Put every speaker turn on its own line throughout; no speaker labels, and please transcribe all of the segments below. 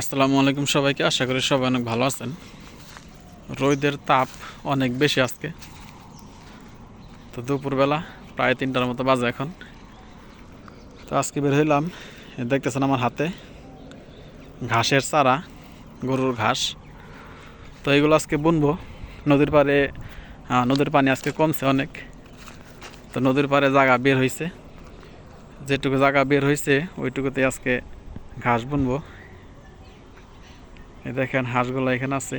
আসসালামু আলাইকুম সবাইকে। আশা করি সবাই অনেক ভালো আছেন। রোদের তাপ অনেক বেশি আজকে। তো দুপুরবেলা প্রায় তিনটার মতো বাজে এখন। তো আজকে বের হইলাম। দেখতেছেন আমার হাতে ঘাসের চারা, গরুর ঘাস। তো এইগুলো আজকে বুনবো। নদীর পাড়ে নদীর পানি আজকে কমছে অনেক। তো নদীর পাড়ে জায়গা বের হয়েছে যেটুকু জায়গা বের হয়েছে ওইটুকুতে আজকে ঘাস বুনবো। এই দেখেন হাঁসগুলো এখানে আছে।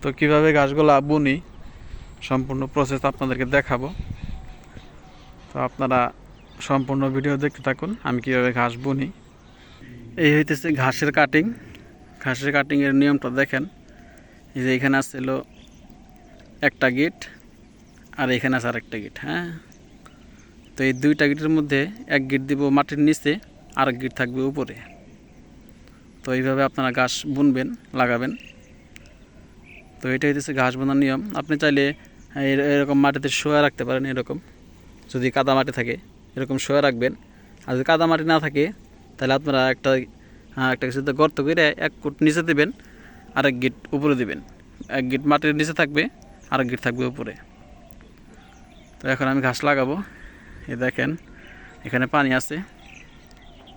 তো কীভাবে ঘাসগুলো বুনি, সম্পূর্ণ প্রসেস আপনাদেরকে দেখাবো। তো আপনারা সম্পূর্ণ ভিডিও দেখতে থাকুন, আমি কীভাবে ঘাস বুনি। এই হইতেছে ঘাসের কাটিং ঘাসের কাটিংয়ের নিয়মটা দেখেন। এই যে এখানে আসছিল একটা গিট আর এখানে আছে আরেকটা গিট হ্যাঁ? তো এই দুইটা গিটের মধ্যে এক গিট দিব মাটির নিচে আর গিট থাকবে উপরে। তো এইভাবে আপনারা ঘাস বুনবেন, লাগাবেন। তো এটা হইতেছে ঘাস বোনার নিয়ম। আপনি চাইলে এর- এরকম মাটিতে শোয়া রাখতে পারেন এরকম। যদি কাদা মাটি থাকে, এরকম শোয়া রাখবেন। আর যদি কাদা মাটি না থাকে, তাহলে আপনারা একটা একটা কিছু গর্ত করে এক ফুট নিচে দেবেন আর এক গিট উপরে দেবেন। এক গিট মাটির নিচে থাকবে আর এক গিট থাকবে উপরে। তো এখন আমি ঘাস লাগাবো। এ দেখেন, এখানে পানি আছে।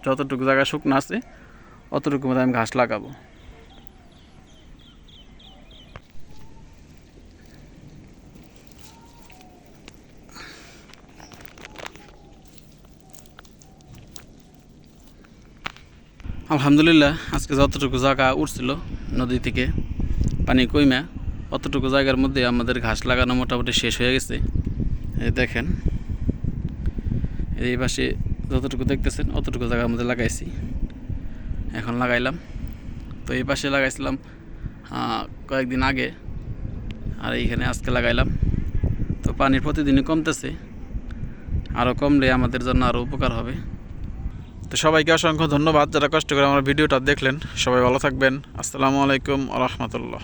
যতটুকু জায়গা শুকনো আছে অতটুকু মধ্যে আমি ঘাস লাগাবো। আলহামদুলিল্লাহ, আজকে যতটুকু জায়গা উঠছিল নদী থেকে পানি কইমা, অতটুকু জায়গার মধ্যে আমাদের ঘাস লাগানো মোটামুটি শেষ হয়ে গেছে। দেখেন, এই পাশে যতটুকু দেখতেছেন, অতটুকু জায়গার মধ্যে লাগাইছি। এখন লাগাইলাম। তো এই পাশে লাগাইছিলাম কয়েকদিন আগে। আর এইখানে আজকে লাগাইলাম। তো পানি প্রতিদিনই কমতেছে। আরও কমলে আমাদের জন্য আরও উপকার হবে। তো সবাইকে অসংখ্য ধন্যবাদ যারা কষ্ট করে আমার ভিডিওটা দেখলেন। সবাই ভালো থাকবেন। আসসালামু আলাইকুম রহমতুল্লাহ।